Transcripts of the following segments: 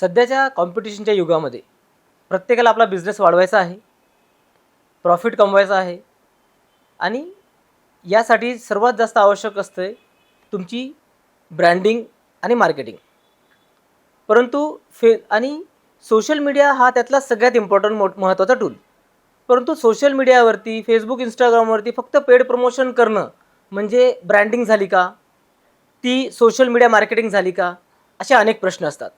सध्याच्या कॉम्पिटिशनच्या युगामध्ये प्रत्येकाला आपला बिझनेस वाढवायचा आहे प्रॉफिट कमवायचा आहे आणि यासाठी सर्वात जास्त आवश्यक असते तुमची ब्रँडिंग आणि मार्केटिंग परंतु फे आणि सोशल मीडिया हा त्यातला सगळ्यात इम्पॉर्टंट मोठ महत्त्वाचा टूल परंतु सोशल मीडियावरती फेसबुक इंस्टाग्रामवरती फक्त पेड प्रमोशन करणं म्हणजे ब्रँडिंग झाली का? ती सोशल मीडिया मार्केटिंग झाली का? असे अनेक प्रश्न असतात.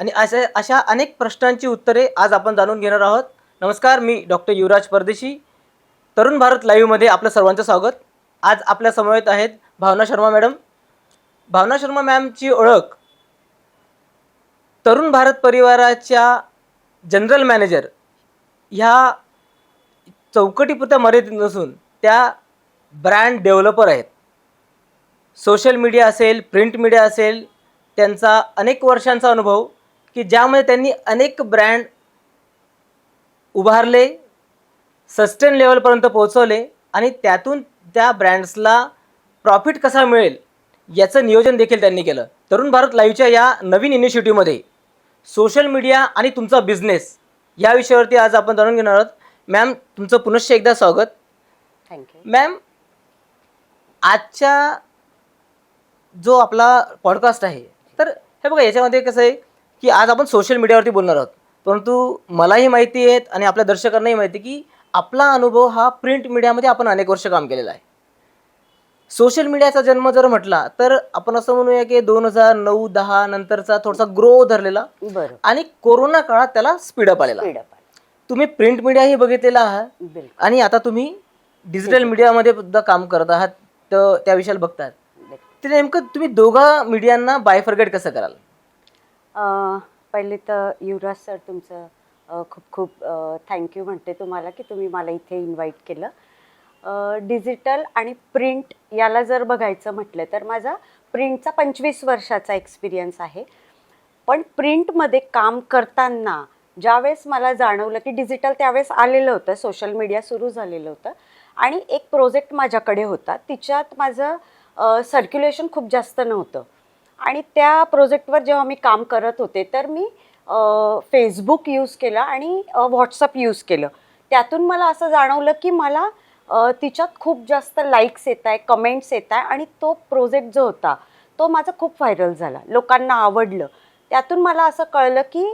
आणि अशा अशा अनेक प्रश्नांची उत्तरे आज आपण जाणून घेणार आहोत. नमस्कार मी डॉक्टर युवराज परदेशी. तरुण भारत लाईव्हमध्ये आपलं सर्वांचं स्वागत. आज आपल्या समवेत आहेत भावना शर्मा मॅडम. भावना शर्मा मॅमची ओळख तरुण भारत परिवाराच्या जनरल मॅनेजर ह्या चौकटीपुरत्या मर्यादित नसून त्या ब्रँड डेव्हलपर आहेत. सोशल मीडिया असेल प्रिंट मीडिया असेल त्यांचा अनेक वर्षांचा अनुभव की ज्यामध्ये त्यांनी अनेक ब्रँड उभारले सस्टेन लेवलपर्यंत पोहोचवले आणि त्यातून त्या ब्रँड्सला प्रॉफिट कसा मिळेल याचं नियोजन देखील त्यांनी केलं. तरुण भारत लाईव्हच्या या नवीन इनिशिएटिव्हमध्ये सोशल मीडिया आणि तुमचा बिझनेस या विषयावरती आज आपण जाणून घेणार आहोत. मॅम तुमचं पुनश्च एकदा स्वागत. थँक्यू मॅम आजच्या जो आपला पॉडकास्ट आहे तर हे बघा याच्यामध्ये कसं आहे की आज आपण सोशल मीडियावरती बोलणार आहोत. परंतु मलाही माहिती आहेत आणि आपल्या दर्शकांनाही माहिती आहे की आपला अनुभव हा प्रिंट मीडियामध्ये आपण अनेक वर्ष काम केलेला आहे. सोशल मीडियाचा जन्म जर म्हटला तर आपण असं म्हणूया की दोन हजार नऊ दहा नंतरचा थोडासा ग्रो धरलेला बरं. आणि कोरोना काळात त्याला स्पीडअप आलेला. स्पीड अप तुम्ही प्रिंट मीडियाही बघितलेला आहात बिलकुल. आणि आता तुम्ही डिजिटल मीडियामध्ये सुद्धा काम करत आहात तर त्या विषयाला बघतात बिलकुल. तर नेमकं तुम्ही दोघा मीडियांना बायफर्गेट कसं कराल? पहिले तर युवराज सर तुमचं खूप खूप थँक्यू म्हणते तुम्हाला की तुम्ही मला इथे इन्व्हाइट केलं. डिजिटल आणि प्रिंट याला जर बघायचं म्हटलं तर माझा प्रिंटचा पंचवीस वर्षाचा एक्सपिरियन्स आहे. पण प्रिंटमध्ये काम करताना ज्यावेळेस मला जाणवलं की डिजिटल त्यावेळेस आलेलं होतं सोशल मीडिया सुरू झालेलं होतं आणि एक प्रोजेक्ट माझ्याकडे होता. तिच्यात माझं सर्क्युलेशन खूप जास्त नव्हतं. आणि त्या प्रोजेक्टवर जेव्हा मी काम करत होते तर मी फेसबुक यूज केला आणि व्हॉट्सअप यूज केलं. त्यातून मला असं जाणवलं की मला तिच्यात खूप जास्त लाईक्स येत आहे कमेंट्स येत आहे आणि तो प्रोजेक्ट जो होता तो माझा खूप व्हायरल झाला. लोकांना आवडलं. त्यातून मला असं कळलं की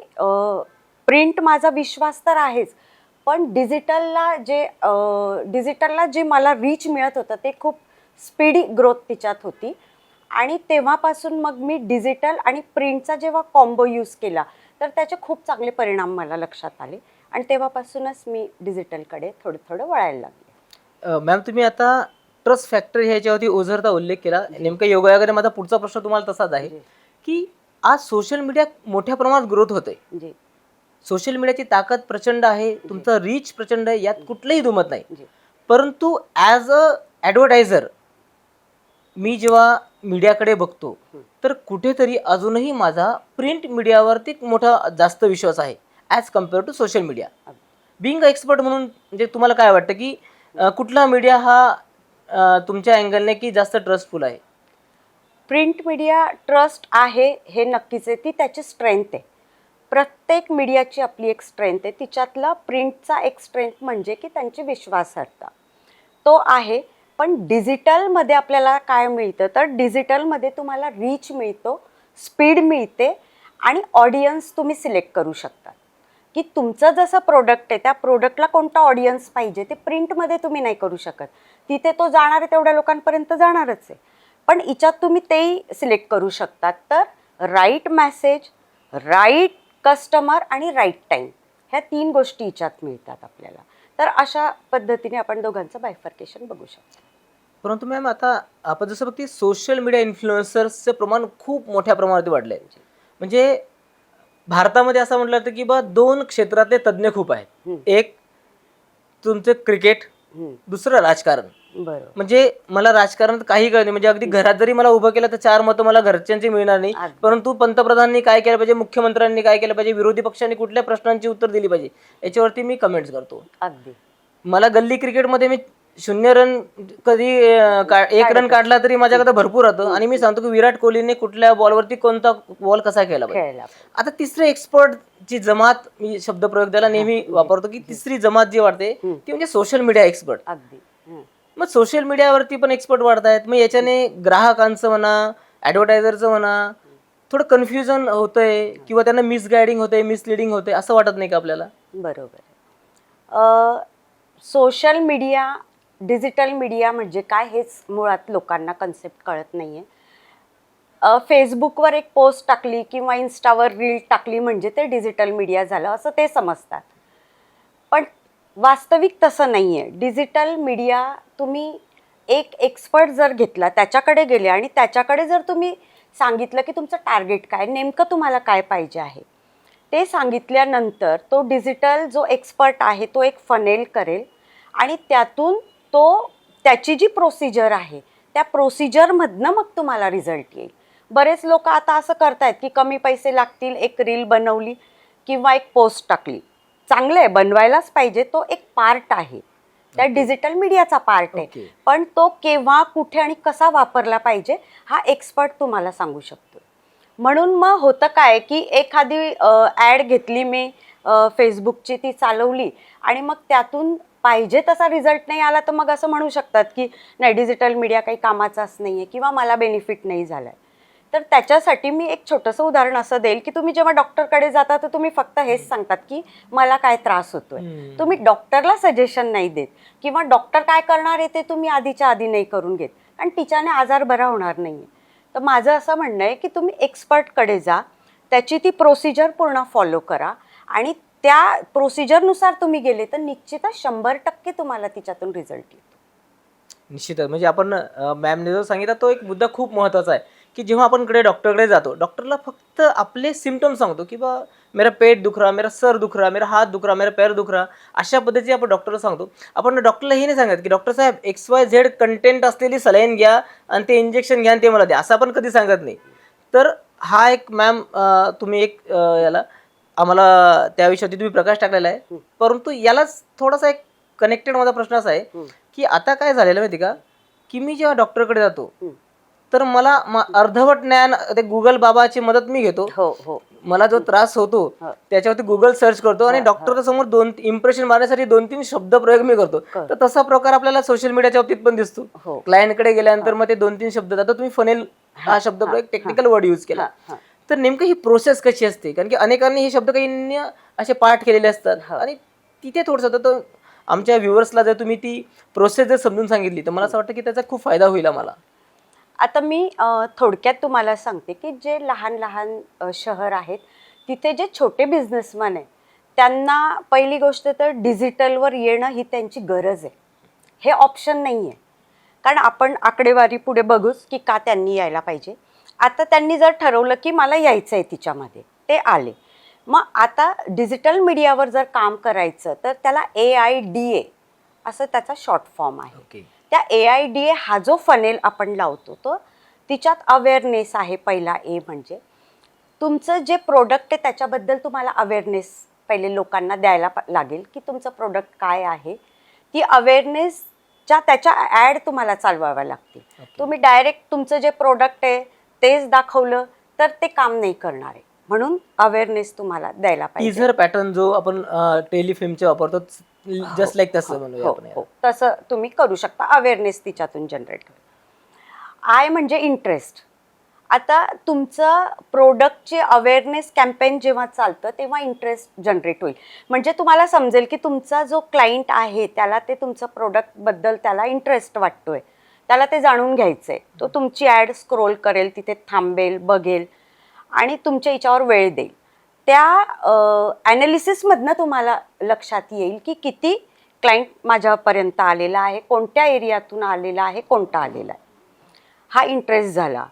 प्रिंट माझा विश्वास तर आहेच पण डिजिटलला जे डिजिटलला जे मला रीच मिळत होतं ते खूप स्पीडी ग्रोथ तिच्यात होती. आणि तेव्हापासून मग मी डिजिटल आणि प्रिंटचा जेव्हा कॉम्बो यूज केला तर त्याचे खूप चांगले परिणाम मला लक्षात आले. आणि तेव्हापासूनच मी डिजिटलकडे थोडं थोडं वळायला लागले. मॅम तुम्ही आता ट्रस्ट फॅक्टर ह्याच्यावरती ओझरता उल्लेख केला. नेमका योगायोगाने माझा पुढचा प्रश्न तुम्हाला तसाच आहे की आज सोशल मीडिया मोठ्या प्रमाणात ग्रोथ होते जी. सोशल मीडियाची ताकद प्रचंड आहे तुमचं रीच प्रचंड आहे यात कुठलंही दुमत नाही. परंतु ॲज अ ॲडव्हर्टायझर मी जेव्हा मीडियाकडे बघतो. तर कुठेतरी अजूनही माझा प्रिंट मीडियावरती मोठा जास्त विश्वास आहे as compare to social media. Being expert म्हणून म्हणजे तुम्हाला काय वाटतं की कुठला मीडिया हा तुमच्या अँगलने की जास्त ट्रस्टफुल आहे? प्रिंट मीडिया ट्रस्ट आहे हे नक्कीच आहे. ती त्याची स्ट्रेंथ आहे. प्रत्येक मीडियाची आपली एक स्ट्रेंथ आहे. तिच्यातला प्रिंटचा एक स्ट्रेंथ म्हणजे की त्यांची विश्वासार्हता. तो आहे पण डिजिटलमध्ये आपल्याला काय मिळतं? तर डिजिटलमध्ये तुम्हाला रीच मिळतो स्पीड मिळते आणि ऑडियन्स तुम्ही सिलेक्ट करू शकता. की तुमचं जसं प्रोडक्ट आहे त्या प्रोडक्टला कोणता ऑडियन्स पाहिजे ते प्रिंटमध्ये तुम्ही नाही करू शकत. तिथे तो जाणार आहे तेवढ्या लोकांपर्यंत जाणारच आहे. पण हिच्यात तुम्ही तेही सिलेक्ट करू शकतात तर राईट मॅसेज राईट कस्टमर आणि राईट टाईम ह्या तीन गोष्टी हिच्यात मिळतात आपल्याला. तर अशा पद्धतीने आपण दोघांचं बायफर्केशन बघू शकतो. परंतु मॅम आता आपण जसं बघते सोशल मीडिया इन्फ्लुएन्सर्सचं प्रमाण खूप मोठ्या प्रमाणात वाढलं आहे म्हणजे भारतामध्ये असं म्हटलं जातं की बा दोन क्षेत्रातले तज्ज्ञ खूप आहेत. एक तुमचं क्रिकेट दुसरं राजकारण. म्हणजे मला राजकारणात काही कळत नाही. म्हणजे अगदी घरात जरी मला उभं केलं तर चार मतं मला घरच्यांची मिळणार नाही. परंतु पंतप्रधानांनी काय केलं पाहिजे मुख्यमंत्र्यांनी काय केलं पाहिजे विरोधी पक्षांनी कुठल्या प्रश्नांची उत्तर दिली पाहिजे याच्यावरती मी कमेंट्स करतो. अगदी. मला गल्ली क्रिकेटमध्ये मी शून्य रन कधी अं, का- एक रन काढला तरी माझ्याकडे भरपूर राहतं आणि मी सांगतो की विराट कोहलीने कुठल्या बॉलवरती कोणता बॉल कसा केला पाहिजे. खेळला आता तिसरे एक्सपर्ट जी जमात मी शब्दप्रयोग त्याला नेहमी वापरतो की तिसरी जमात जी वाढते ती म्हणजे सोशल मीडिया एक्सपर्ट अगदी. हं. मग सोशल मीडियावरती पण एक्सपर्ट वाढत आहेत मग याच्याने ग्राहकांचं म्हणा ॲडव्हर्टायझरचं म्हणा थोडं कन्फ्युजन होतंय किंवा त्यांना मिसगायडिंग होतंय मिसलिडिंग होतंय असं वाटत नाही का आपल्याला? बरोबर सोशल मीडिया डिजिटल मीडिया म्हणजे काय हेच मुळात लोकांना कन्सेप्ट कळत नाही आहे फेसबुकवर एक पोस्ट टाकली किंवा इन्स्टावर रील टाकली म्हणजे ते डिजिटल मीडिया झालं असं ते समजतात. पण वास्तविक तसं नाही आहे डिजिटल मीडिया तुम्ही एक एक्सपर्ट जर घेतला त्याच्याकडे गेले आणि त्याच्याकडे जर तुम्ही सांगितलं की तुमचं टार्गेट काय नेमकं तुम्हाला काय पाहिजे आहे? ते सांगितल्यानंतर तो डिजिटल जो एक्सपर्ट आहे तो एक फनेल करेल आणि त्यातून तो त्याची जी प्रोसिजर आहे त्या प्रोसिजरमधनं मग तुम्हाला रिझल्ट येईल. बरेच लोक आता असं करतायत की कमी पैसे लागतील एक रील बनवली किंवा एक पोस्ट टाकली. चांगलं आहे बनवायलाच पाहिजे तो एक पार्ट आहे. त्या डिजिटल मीडियाचा पार्ट आहे. पण तो केव्हा कुठे आणि कसा वापरला पाहिजे हा एक्सपर्ट तुम्हाला सांगू शकतो. म्हणून मग होतं काय की एखादी ॲड घेतली मी फेसबुकची ती चालवली आणि मग त्यातून पाहिजे तसा रिझल्ट नाही आला तर मग असं म्हणू शकतात की नाही डिजिटल मीडिया काही कामाचाच नाही आहे किंवा मला बेनिफिट नाही झालं आहे तर त्याच्यासाठी मी एक छोटंसं उदाहरण असं देईल की तुम्ही जेव्हा डॉक्टरकडे जाता तर तुम्ही फक्त हेच सांगतात की मला काय त्रास होतोय. तुम्ही डॉक्टरला सजेशन नाही देत किंवा डॉक्टर काय करणार आहे ते तुम्ही आधीच्या आधी नाही करून घेत. आणि तिच्याने आजार बरा होणार नाही तर माझं असं म्हणणं आहे की तुम्ही एक्सपर्टकडे जा त्याची ती प्रोसिजर पूर्ण फॉलो करा आणि त्या प्रोसिजरनुसार तुम्ही गेले तर निश्चितच शंभर टक्के तुम्हाला तिच्यातून रिझल्ट येतो. निश्चितच. म्हणजे आपण मॅमने जो सांगितला तो एक मुद्दा खूप महत्त्वाचा आहे की जेव्हा आपण कडे डॉक्टरकडे जातो डॉक्टरला फक्त आपले सिमटम सांगतो की बा मेरा पेट दुख रहा मेरा सर दुखरा मेरा हात दुख रहा मेरा पैर दुख रहा अशा पद्धतीने आपण डॉक्टरला सांगतो. आपण डॉक्टरला हे नाही सांगत की डॉक्टर साहेब एक्स वाय झेड कंटेंट असलेली सलाईन घ्या आणि ते इंजेक्शन घ्या आणि ते मला द्या असं आपण कधी सांगत नाही. तर हा एक मॅम तुम्ही एक याला आम्हाला त्या विषयावरती तुम्ही प्रकाश टाकलेला आहे. परंतु यालाच थोडासा एक कनेक्टेड माझा प्रश्न असा आहे की आता काय झालेलं माहिती का? की मी जेव्हा डॉक्टरकडे जातो हं. तर मला अर्धवट ज्ञान ते गुगल बाबाची मदत मी घेतो. हो हो. मला जो त्रास होतो हो. त्याच्यावरती गुगल सर्च करतो आणि डॉक्टर समोर दोन इम्प्रेशन मारण्यासाठी दोन तीन शब्द प्रयोग मी करतो. कर. तर तसा प्रकार आपल्याला सोशल मीडियाच्या बाबतीत पण दिसतो. हो. क्लायंटकडे गेल्यानंतर मग ते दोन तीन शब्द आता तुम्ही फनेल हा शब्द प्रयोग टेक्निकल वर्ड यूज केला. हा, हा. तर नेमकं ही प्रोसेस कशी असते? कारण की अनेकांनी हे शब्द काही असे पाठ केलेले असतात. हो. आणि तिथे थोडंसं तर आमच्या व्ह्युअर्सला जर तुम्ही ती प्रोसेस जर समजून सांगितली तर मला असं वाटतं की त्याचा खूप फायदा होईल आम्हाला. आता मी थोडक्यात तुम्हाला सांगते की जे लहान लहान शहर आहेत तिथे जे छोटे बिझनेसमॅन आहेत त्यांना पहिली गोष्ट तर डिजिटलवर येणं ही त्यांची गरज आहे. हे ऑप्शन नाही आहे कारण आपण आकडेवारी पुढे बघूच की का त्यांनी यायला पाहिजे. आता त्यांनी जर ठरवलं की मला यायचं आहे तिच्यामध्ये ते आले. मग आता डिजिटल मीडियावर जर काम करायचं तर त्याला ए आय डी ए असं त्याचा शॉर्ट फॉर्म आहे. ओके त्या ए आय डी ए हा जो फनेल आपण लावतो तो तिच्यात अवेअरनेस आहे पहिला ए म्हणजे. तुमचं जे प्रोडक्ट आहे त्याच्याबद्दल तुम्हाला अवेअरनेस पहिले लोकांना द्यायला लागेल की तुमचं प्रोडक्ट काय आहे. ती अवेअरनेसच्या त्याच्या ॲड तुम्हाला चालवाव्या लागतील. तुम्ही डायरेक्ट तुमचं जे प्रोडक्ट आहे तेच दाखवलं तर ते काम नाही करणार आहे. म्हणून अवेअरनेस तुम्हाला द्यायला पाहिजे. टीझर पॅटर्न जो आपण टेलिफिल्मचे वापरतो जस्ट लाईक तसं म्हणूया हो आपण हो तसं तुम्ही करू शकता. अवेअरनेस तिच्यातून जनरेट आय म्हणजे इंटरेस्ट आता तुमचं प्रोडक्टचे अवेअरनेस कॅम्पेन जेव्हा चालतं तेव्हा इंटरेस्ट जनरेट होईल. म्हणजे तुम्हाला समजेल की तुमचा जो क्लायंट आहे त्याला ते तुमचं प्रोडक्टबद्दल त्याला इंटरेस्ट वाटतोय. त्याला ते जाणून घ्यायचं आहे तो तुमची ॲड स्क्रोल करेल तिथे थांबेल बघेल आणि तुमच्या याच्यावर वेळ देईल. त्या ॲनालिसिसमधनं तुम्हाला लक्षात येईल की किती क्लायंट माझ्यापर्यंत आलेला आहे कोणत्या एरियातून आलेला आहे कोणता आलेला आहे. हा इंटरेस्ट झाला.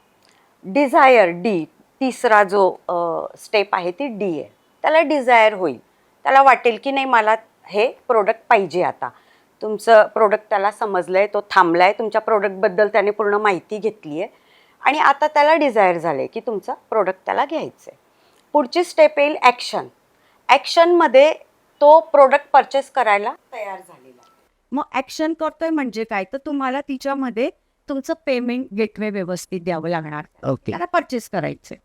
डिझायर डी तिसरा जो स्टेप आहे ती डी आहे. त्याला डिझायर होईल. त्याला वाटेल की नाही मला हे प्रोडक्ट पाहिजे आता. तुमचं प्रोडक्ट त्याला समजलं आहे तो थांबला आहे तुमच्या प्रोडक्टबद्दल त्याने पूर्ण माहिती घेतली आहे. आणि आता त्याला डिझायर झालं आहे की तुमचं प्रोडक्ट त्याला घ्यायचं आहे पुढची स्टेप येईल ॲक्शन ॲक्शनमध्ये तो प्रोडक्ट परचेस करायला तयार झालेला आहे. मग ॲक्शन करतोय म्हणजे काय? तर तुम्हाला तिच्यामध्ये तुमचं पेमेंट गेटवे व्यवस्थित द्यावं लागणार. ओके त्याला परचेस करायचे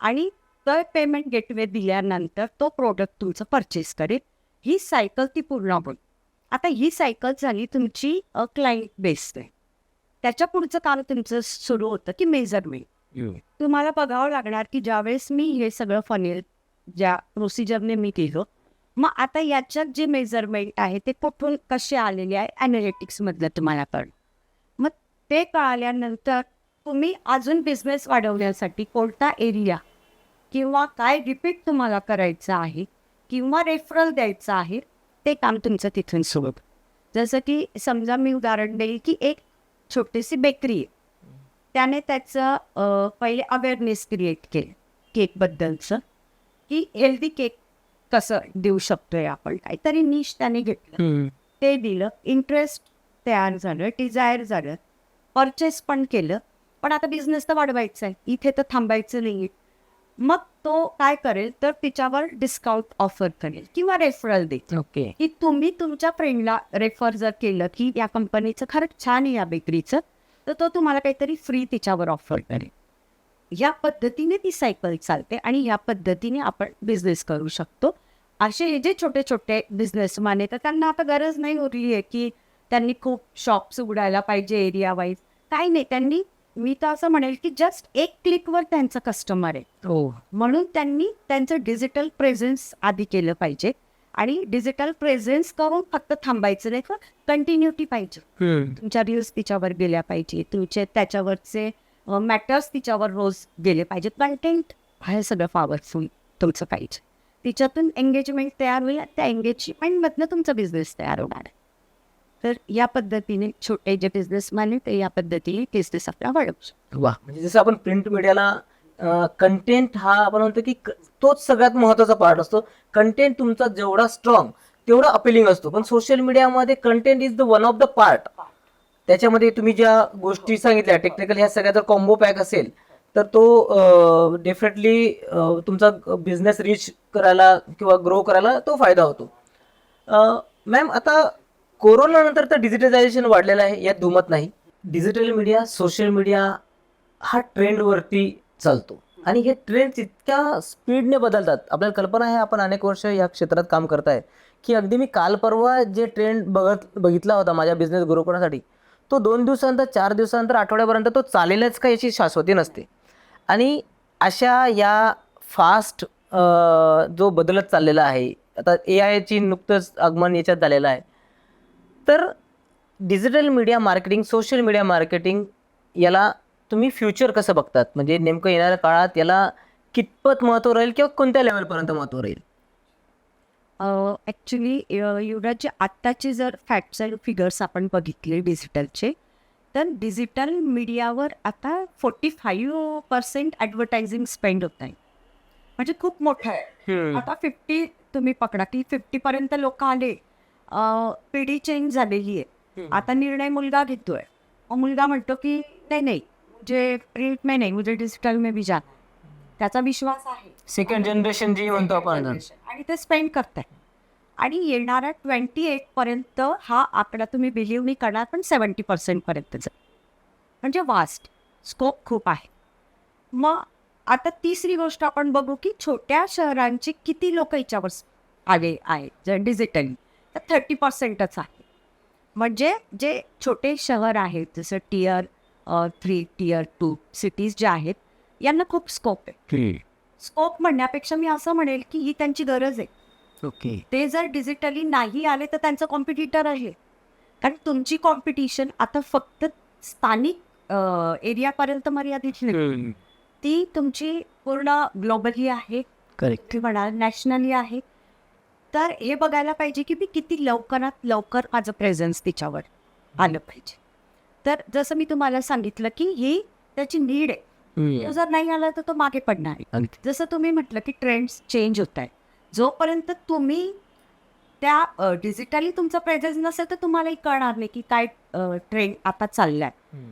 आणि तर पेमेंट गेटवे दिल्यानंतर तो प्रोडक्ट तुमचं परचेस करेल. ही सायकल ती पूर्ण होईल. आता ही सायकल झाली तुमची क्लायंट बेस्ड आहे त्याच्या पुढचं काम तुमचं सुरू होतं की मेजरमेंट तुम्हाला बघावं लागणार की ज्यावेळेस मी हे सगळं फनेल ज्या प्रोसिजरने मी केलं मग आता याच्यात जे मेजरमेंट आहे ते कुठून कसे आलेले आहे ॲनालिटिक्समधलं तुम्हाला कळ मग ते कळाल्यानंतर तुम्ही अजून बिझनेस वाढवण्यासाठी कोणता एरिया किंवा काय रिपीट तुम्हाला करायचं आहे किंवा रेफरल द्यायचं आहे ते काम तुमचं तिथून सुरू. जसं की समजा मी उदाहरण देईल की एक छोटीशी बेकरी आहे. त्याने त्याचं पहिले अवेअरनेस क्रिएट केलं केकबद्दलचं की हेल्दी केक कसं देऊ शकतोय आपण. काहीतरी निश त्याने घेतलं. ते दिलं. इंटरेस्ट तयार झालं डिझायर झालं. परचेस पण केलं. पण आता बिझनेस तर वाढवायचा आहे. इथे तर थांबायचं नाही मग तो काय करेल? तर तिच्यावर डिस्काउंट ऑफर करेल किंवा रेफरल देईल. ओके. की तुम्ही तुमच्या फ्रेंडला रेफर जर केलं की या कंपनीचं खरंच छान आहे या बेकरीचं तर तो तुम्हाला काहीतरी फ्री तिच्यावर ऑफर करेल. या पद्धतीने ती सायकल चालते आणि या पद्धतीने आपण बिझनेस करू शकतो. असे हे जे छोटे छोटे बिझनेसमॅन आहेत त्यांना आता गरज नाही उरली आहे की त्यांनी खूप शॉप्स उघडायला पाहिजे एरिया वाईज काही नाही त्यांनी मी तर असं म्हणेल की जस्ट एक क्लिकवर त्यांचं कस्टमर आहे. हो. म्हणून त्यांनी त्यांचं डिजिटल प्रेझेन्स आधी केलं पाहिजे. आणि डिजिटल प्रेझेन्स करून फक्त थांबायचं नाही तर कंटिन्युटी पाहिजे. तुमच्या रील्स तिच्यावर गेल्या पाहिजे तुमचे त्याच्यावरचे मॅटर्स तिच्यावर रोज गेले पाहिजेत कंटेंट हे सगळं पॉवरफुल तुमचं पाहिजे. तिच्यातून एंगेजमेंट तयार होईल त्या एंगेजमेंटमधनं तुमचा बिझनेस तयार होणार. आहे तर या पद्धतीने छोटे जे बिझनेसमॅन आहेत ते या पद्धतीने बिझनेस आपला वाढवू शकतो. वा. म्हणजे जसं आपण प्रिंट मीडियाला कंटेंट हा आपण म्हणतो की तोच सगळ्यात महत्त्वाचा पार्ट असतो. कंटेंट तुमचा जेवढा स्ट्रॉंग तेवढा अपिलिंग असतो. पण सोशल मीडियामध्ये content is the one of the part त्याच्यामध्ये तुम्ही ज्या गोष्टी सांगितल्या टेक्निकल ह्या सगळ्या जर कॉम्बो पॅक असेल तर तो डेफिनेटली तुमचा बिझनेस रीच करायला किंवा ग्रो करायला तो फायदा होतो. मॅम आता कोरोनानंतर तर डिजिटलायझेशन वाढलेलं आहे यात दुमत नाही. डिजिटल मीडिया सोशल मीडिया हा ट्रेंडवरती चालतो. आणि हे ट्रेंड इतक्या स्पीडने बदलतात आपल्याला कल्पना आहे आपण अनेक वर्ष या क्षेत्रात काम करताय की अगदी मी काल परवा जे ट्रेंड बघत बघितला होता माझ्या बिझनेस ग्रो करण्यासाठी तो दोन दिवसानंतर चार दिवसानंतर आठवड्यापर्यंत तो चालेलच का याची शाश्वती नसते. आणि अशा या फास्ट जो बदलत चाललेला आहे आता ए आयची नुकतंच आगमन याच्यात झालेलं आहे. तर digital media marketing social media marketing याला तुम्ही फ्युचर कसं बघतात? म्हणजे नेमकं येणाऱ्या काळात याला कितपत महत्त्व राहील किंवा कोणत्या लेवलपर्यंत महत्त्व राहील? ॲक्च्युली युवराजचे आत्ताचे जर फॅक्ट्स अँड फिगर्स आपण बघितले डिजिटलचे तर डिजिटल मीडियावर आता forty five percent advertising spend होत आहे. म्हणजे खूप मोठं आहे. आता फिफ्टी तुम्ही पकडा की फिफ्टीपर्यंत लोक आले. पिढी चेंज झालेली आहे. आता निर्णय मुलगा घेतोय. मग मुलगा म्हणतो की नाही नाही मुझे प्रिंट में नाही मुझे डिजिटल में है." त्याचा विश्वास आहे. सेकंड जनरेशन जी म्हणतो आपण. आणि ते स्पेंड करताय आणि येणाऱ्या ट्वेंटी एट पर्यंत हा आकडा तुम्ही बिलीव्ह नाही करणार पण सेवन्टी पर्सेंट पर्यंतच म्हणजे वास्ट स्कोप खूप आहे. मग आता तिसरी गोष्ट आपण बघू की छोट्या शहरांची किती लोक याच्यावर आले आहेत डिजिटली तर थर्टी पर्सेंटच आहे. म्हणजे जे छोटे शहर आहेत जसं tier three tier two cities ज्या आहेत यांना खूप स्कोप आहे. स्कोप म्हणण्यापेक्षा मी असं म्हणेल की ही त्यांची गरज आहे. ओके ते जर डिजिटली नाही आले तर त्यांचं कॉम्पिटिटर आहे. कारण तुमची कॉम्पिटिशन आता फक्त स्थानिक एरियापर्यंत मर्यादित नाही. ती तुमची पूर्ण ग्लोबली आहे. करेक्ट म्हणाल नॅशनली आहे. तर हे बघायला पाहिजे की मी किती लवकरात लवकर माझं प्रेझेन्स तिच्यावर आलं पाहिजे. तर जसं मी तुम्हाला सांगितलं की ही त्याची नीड आहे. तो जर नाही आला तर तो मागे पडणार आहे. जसं तुम्ही म्हटलं की ट्रेंड्स चेंज होत आहे जोपर्यंत तुम्ही त्या डिजिटली तुमचा प्रेझेन्स नसेल तर तुम्हालाही कळणार नाही की काय ट्रेंड आता चाललाय.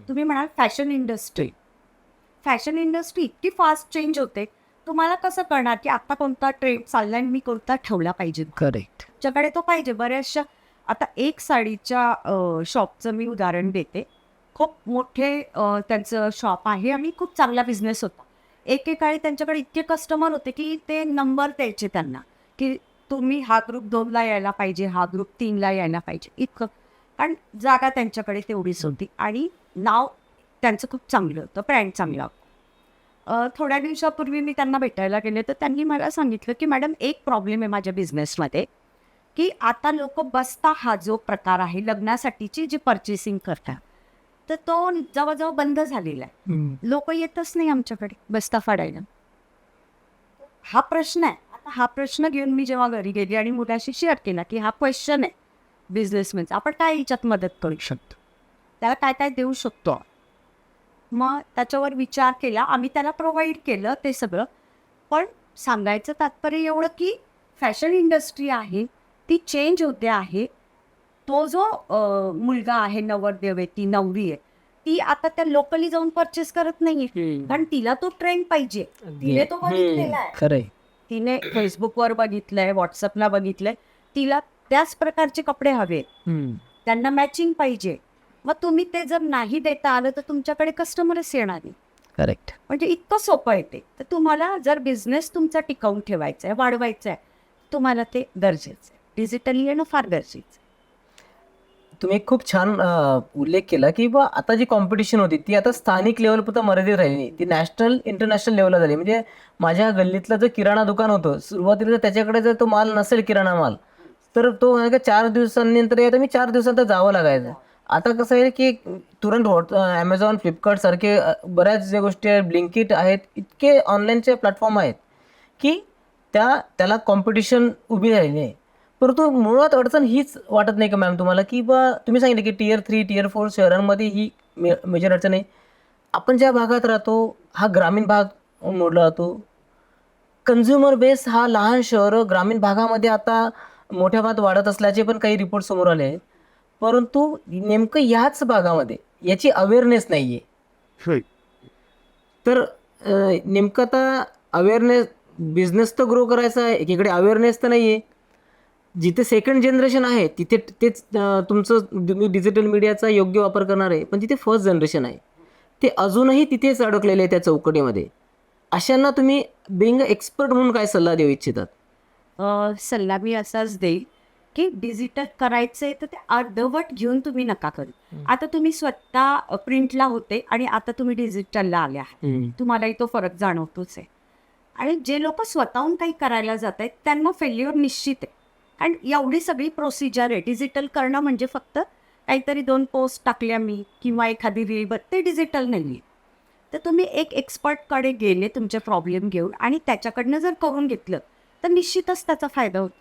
तुम्ही म्हणाल फॅशन इंडस्ट्री फॅशन इंडस्ट्री इतकी फास्ट चेंज होते. तुम्हाला कसं कळणार की आता कोणता ट्रेंड चाललाय आणि मी कोणता ठेवला पाहिजे? करेक्ट तुमच्याकडे तो पाहिजे. बऱ्याचशा आता एक साडीच्या शॉपचं मी उदाहरण देते. खूप मोठे अ, त्यांचं शॉप आहे आणि खूप चांगला बिझनेस होता. एकेकाळी त्यांच्याकडे इतके कस्टमर होते की ते नंबर द्यायचे त्यांना की तुम्ही हा ग्रुप दोनला यायला पाहिजे हा ग्रुप तीनला यायला पाहिजे. इतकं. कारण जागा त्यांच्याकडे तेवढीच होती. आणि नाव त्यांचं खूप चांगलं होतं. ब्रँड चांगला होता. थोड्या दिवसापूर्वी मी त्यांना भेटायला गेले तर त्यांनी मला सांगितलं की मॅडम एक प्रॉब्लेम आहे माझ्या बिझनेसमध्ये की आता लोक बसता हा जो प्रकार आहे लग्नासाठीची जी पर्चेसिंग करतात तर तो जवळजवळ बंद झालेला आहे. लोक येतच नाही आमच्याकडे बस्ता फाडायला. हा प्रश्न आहे. आता हा प्रश्न घेऊन मी जेव्हा घरी गेली आणि मुलाशी शेअर केला की हा क्वेश्चन आहे बिझनेसमॅनचा आपण काय याच्यात मदत करू शकतो? त्याला काय काय देऊ शकतो? मग त्याच्यावर विचार केला. आम्ही त्याला प्रोव्हाइड केलं ते सगळं. पण सांगायचं तात्पर्य एवढं की फॅशन इंडस्ट्री आहे ती चेंज होते आहे. तो जो मुलगा आहे नवरदेव आहे ती नवरी आहे ती आता त्या लोकली जाऊन परचेस करत नाही कारण तिला तो ट्रेंड पाहिजे. तिने तो बघितलेला तिने फेसबुकवर बघितलंय व्हॉट्सअपला बघितलंय. तिला त्याच प्रकारचे कपडे हवे त्यांना मॅचिंग पाहिजे. मग तुम्ही ते जर नाही देता आलं तर तुमच्याकडे कस्टमरच येणार नाही. करेक्ट म्हणजे इतकं सोपं आहे ते. तर तुम्हाला जर बिझनेस तुमचा टिकवून ठेवायचा आहे वाढवायचा आहे तुम्हाला ते गरजेचं आहे. डिजिटली येणं फार गरजेचं आहे. तुम्ही एक खूप छान उल्लेख केला की बा आता जी कॉम्पिटिशन होती ती आता स्थानिक लेवलपुरतं मर्यादित राहिली नाही. ती नॅशनल इंटरनॅशनल लेवलला झाली. म्हणजे माझ्या गल्लीतलं जो किराणा दुकान होतं सुरुवातीला जर त्याच्याकडे जर तो माल नसेल किराणा माल तर तो चार दिवसांनंतर येतं मी चार दिवसात जावं लागायचं. आता कसं आहे की तुरंत व्हॉट ॲमेझॉन फ्लिपकार्ट सारखे बऱ्याच ज्या गोष्टी आहेत ब्लिंकिट आहेत इतके ऑनलाईनचे प्लॅटफॉर्म आहेत की त्या त्याला कॉम्पिटिशन उभी राहिली आहे. परंतु मुळात अडचण हीच वाटत नाही का मॅम तुम्हाला? की बा तुम्ही सांगितलं की टियर थ्री टियर फोर शहरांमध्ये ही मे मेजर अडचण आहे. आपण ज्या भागात राहतो हा ग्रामीण भाग मोडला जातो. कन्झ्युमर बेस हा लहान शहरं ग्रामीण भागामध्ये आता मोठ्या भागात वाढत असल्याचे पण काही रिपोर्ट समोर आले आहेत. परंतु नेमकं ह्याच भागामध्ये याची अवेअरनेस नाही आहे तर नेमकं आता अवेअरनेस बिझनेस तर ग्रो करायचा आहे एकीकडे अवेअरनेस तर नाही आहे जिथे सेकंड जनरेशन आहे तिथे तेच तुमचं तुम्ही डिजिटल मीडियाचा योग्य वापर करणार आहे पण तिथे फर्स्ट जनरेशन आहे. ते अजूनही तिथेच अडकलेले आहे त्या चौकटीमध्ये. अशांना तुम्ही बिंग एक्सपर्ट म्हणून काय सल्ला देऊ इच्छितात? अ, सल्ला मी असाच देईल. की डिजिटल करायचंय तर ते अर्धवट घेऊन तुम्ही नका करू. आता तुम्ही स्वतः प्रिंटला होते आणि आता तुम्ही डिजिटलला आले आहात. तुम्हालाही तो फरक जाणवतोच आहे. आणि जे लोक स्वतःहून काही करायला जात आहेत त्यांना फेल्युअर निश्चित आहे. कारण एवढी सगळी प्रोसिजर आहे. डिजिटल करणं म्हणजे फक्त काहीतरी दोन पोस्ट टाकल्या मी किंवा एखादी रील बघ ते डिजिटल नाही आहे तर तुम्ही एक एक्सपर्टकडे गेले तुमचे प्रॉब्लेम घेऊन आणि त्याच्याकडनं जर करून घेतलं तर निश्चितच त्याचा फायदा होतो.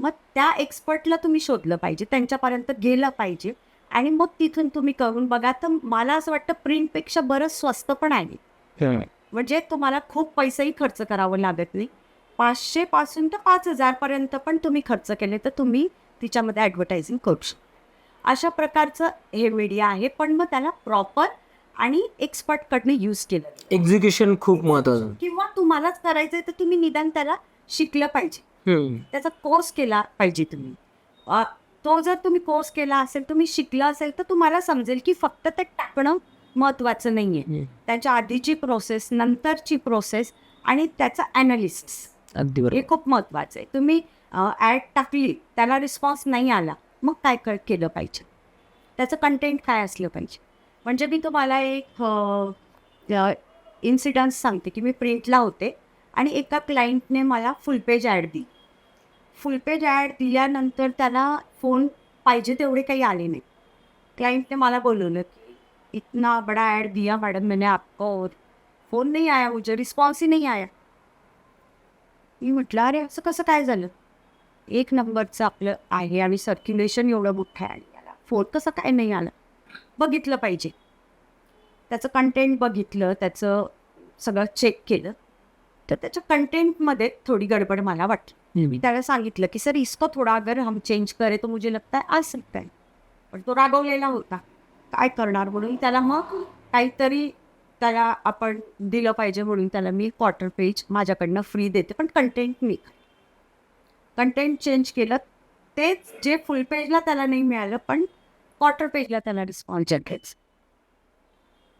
मग त्या एक्सपर्टला तुम्ही शोधलं पाहिजे त्यांच्यापर्यंत गेलं पाहिजे आणि मग तिथून तुम्ही करून बघा. तर मला असं वाटतं प्रिंटपेक्षा बरंच स्वस्त पण आहे. म्हणजे तुम्हाला खूप पैसेही खर्च करावं लागत नाही. पाचशे पासून तर पाच हजारपर्यंत पण तुम्ही खर्च केले तर तुम्ही तिच्यामध्ये ॲडव्हर्टायझिंग करू शकता. अशा प्रकारचं हे मीडिया आहे. पण मग त्याला प्रॉपर आणि एक्सपर्टकडनं यूज केलं. एक्झिक्युशन खूप महत्वाचं. किंवा तुम्हालाच करायचं आहे तर तुम्ही निदान त्याला शिकलं पाहिजे. त्याचा कोर्स केला पाहिजे तुम्ही. अ, तो जर तुम्ही कोर्स केला असेल तुम्ही शिकला असेल तर तुम्हाला समजेल की फक्त ते टाकणं महत्त्वाचं नाही आहे हम्म. त्याच्या आधीची प्रोसेस नंतरची प्रोसेस आणि त्याचा ॲनालिस्ट अगदी हे बरोबर खूप महत्त्वाचं आहे. तुम्ही ॲड टाकली त्याला रिस्पॉन्स नाही आला मग काय काय केलं पाहिजे? त्याचं कंटेंट काय असलं पाहिजे? म्हणजे मी तुम्हाला एक इन्सिडन्स सांगते की मी प्रिंटला होते आणि एका क्लायंटने मला फुल पेज ॲड दिली. फुल पेज ॲड दिल्यानंतर त्याला फोन पाहिजे तेवढे काही आले नाही. क्लाइंटने मला बोलवलं की इतना बड़ा ॲड दिया मॅडम मैंने आपको और फोन नाही आया मुझे रिस्पॉन्स ही आया. मी म्हटलं अरे असं कसं काय झालं? एक नंबरचं आपलं आहे आणि सर्क्युलेशन एवढं मोठं आहे आणि याला फोन कसं काय नाही आलं? बघितलं पाहिजे. त्याचं कंटेंट बघितलं त्याचं सगळं चेक केलं. तर त्याच्या कंटेंटमध्ये थोडी गडबड मला वाटली. त्याला सांगितलं की सर इसको थोड़ा अगर हम चेंज करें तो मुझे लगता है आ सकता है. पण तो रागवलेला होता. काय करणार म्हणून त्याला मग काहीतरी त्याला आपण दिलं पाहिजे म्हणून त्याला मी क्वार्टर पेज माझ्याकडनं फ्री देते. पण कंटेंट मी. कंटेंट चेंज केलं तेच जे फुल पेजला त्याला नाही मिळालं पण क्वार्टर पेजला त्याला रिस्पॉन्स जनरेट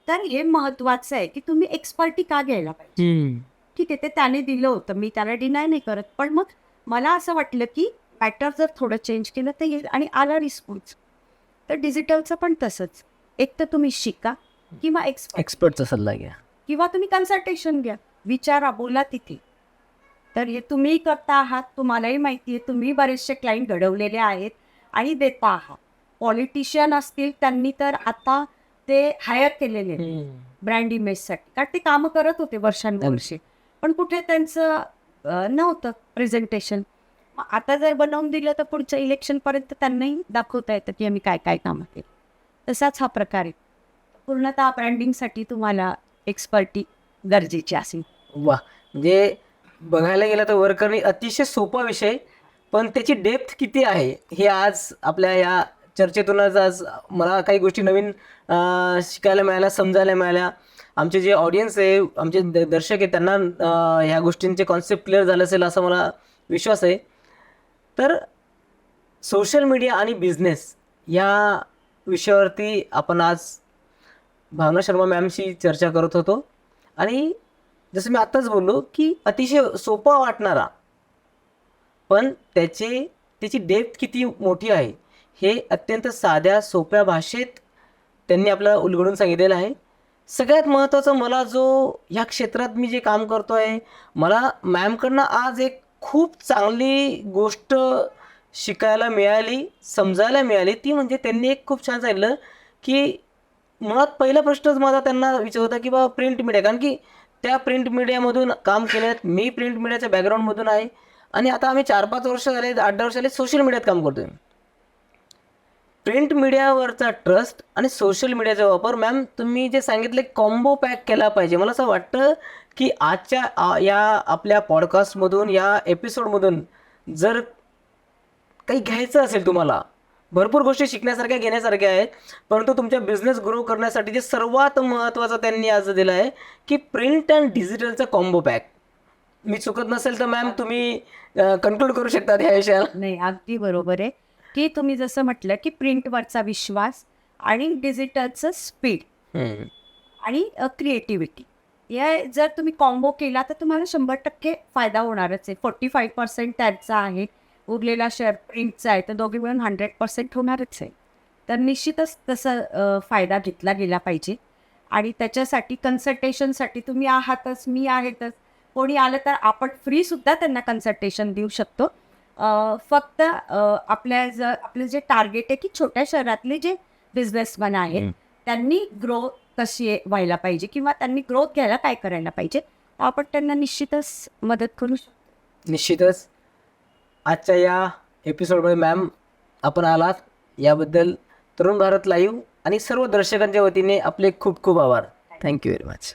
तर हे महत्वाचं आहे की तुम्ही एक्सपर्टी का घ्यायला पाहिजे? ठीक आहे ते त्याने दिलं होतं. मी त्याला डिनाय नाही करत पण मग मला असं वाटलं की पॅटर्न जर थोडं चेंज केलं तर येईल आणि आला रिस्पॉन्स तर डिजिटलचं पण तसंच. एक तर तुम्ही शिका किंवा एक्सपर्ट एक्सपर्टचा सल्ला घ्या. किंवा तुम्ही कन्सल्टेशन घ्या. विचारा बोला तिथे. तर हे तुम्ही करता आहात तुम्हालाही माहिती आहे तुम्ही बरेचसे क्लायंट घडवलेले आहेत आणि देता आहात. पॉलिटिशियन असतील त्यांनी तर आता ते हायर केलेले ब्रँड इमेजसाठी कारण ते कामं करत होते वर्षानुवर्षे. पण कुठे त्यांचं नव्हतं प्रेझेंटेशन आता जर बनवून दिलं तर पुढच्या इलेक्शनपर्यंत त्यांनाही दाखवता येतं की आम्ही काय काय कामं केलं. तसाच हा प्रकार आहे. पूर्णतः ब्रँडिंगसाठी तुम्हाला एक्सपर्टी गरजेची असेल. वा. म्हणजे बघायला गेलं तर वर्करनी अतिशय सोपा विषय पण त्याची डेप्थ किती आहे हे आज आपल्या या चर्चेतूनच आज मला काही गोष्टी नवीन शिकायला मिळाल्या समजायला मिळाल्या. आमचे जे ऑडियन्स आहे आमचे द- दर्शक आहे त्यांना ह्या गोष्टींचे कॉन्सेप्ट क्लिअर झालं असेल असा मला विश्वास आहे. तर सोशल मीडिया आणि बिझनेस या विषयावरती आपण आज भावना शर्मा मॅमशी चर्चा करत होतो. आणि जसं मी आत्ताच बोललो की अतिशय सोपा वाटणारा पण त्याचे त्याची डेप्थ किती मोठी आहे हे अत्यंत साध्या सोप्या भाषेत त्यांनी आपल्याला उलगडून सांगितलेलं आहे. सगळ्यात महत्त्वाचं मला जो ह्या क्षेत्रात मी जे काम करतो आहे मला मॅमकडनं आज एक खूप चांगली गोष्ट शिकायला मिळाली समजायला मिळाली. ती म्हणजे त्यांनी एक खूप छान सांगितलं की मुळात पहिला प्रश्नच माझा त्यांना विचार होता की बाबा प्रिंट मीडिया कारण की त्या प्रिंट मीडियामधून काम केल्यात मी प्रिंट मीडियाच्या बॅकग्राऊंडमधून आहे. आणि आता आम्ही चार पाच वर्ष झाले आठ दहा वर्ष झाले सोशल मीडियात काम करतोय. प्रिंट मीडियावरचा ट्रस्ट आणि सोशल मीडियाचा वापर मॅम तुम्ही जे सांगितले कॉम्बो पॅक केला पाहिजे. मला असं वाटतं की आजच्या या आपल्या पॉडकास्टमधून या एपिसोडमधून जर काही घ्यायचं असेल तुम्हाला भरपूर गोष्टी शिकण्यासारख्या घेण्यासारख्या आहेत परंतु तुमच्या बिझनेस ग्रो करण्यासाठी जे सर्वात महत्त्वाचं त्यांनी आज दिलं आहे की प्रिंट अँड डिजिटलचा कॉम्बो पॅक मी चुकत नसेल तर मॅम तुम्ही कन्क्लूड करू शकता या विषयाला. नाही अगदी बरोबर आहे. की तुम्ही जसं म्हटलं की प्रिंटवरचा विश्वास आणि डिजिटलचं स्पीड आणि क्रिएटिव्हिटी या जर तुम्ही कॉम्बो केला तर तुम्हाला शंभर टक्के फायदा होणारच आहे. फोर्टी फाईव्ह पर्सेंट त्याचा आहे. उरलेला शेअर प्रिंटचा आहे. तर दोघे मिळून हंड्रेड पर्सेंट होणारच आहे. तर निश्चितच तसं फायदा घेतला गेला पाहिजे. आणि त्याच्यासाठी कन्सल्टेशनसाठी तुम्ही आहातच मी आहेतच. कोणी आलं तर आपण फ्रीसुद्धा त्यांना कन्सल्टेशन देऊ शकतो. फक्त आपल्या जर आपलं जे टार्गेट आहे की छोट्या शहरातले जे बिझनेसमॅन आहेत. त्यांनी ग्रो कशी व्हायला पाहिजे किंवा त्यांनी ग्रोथ घ्यायला काय करायला पाहिजे आपण त्यांना निश्चितच मदत करू शकतो. निश्चितच. आजच्या या एपिसोडमध्ये मॅम आपण आलात. याबद्दल तरुण भारत लाईव्ह आणि सर्व दर्शकांच्या वतीने आपले खूप खूप आभार. Thank you very much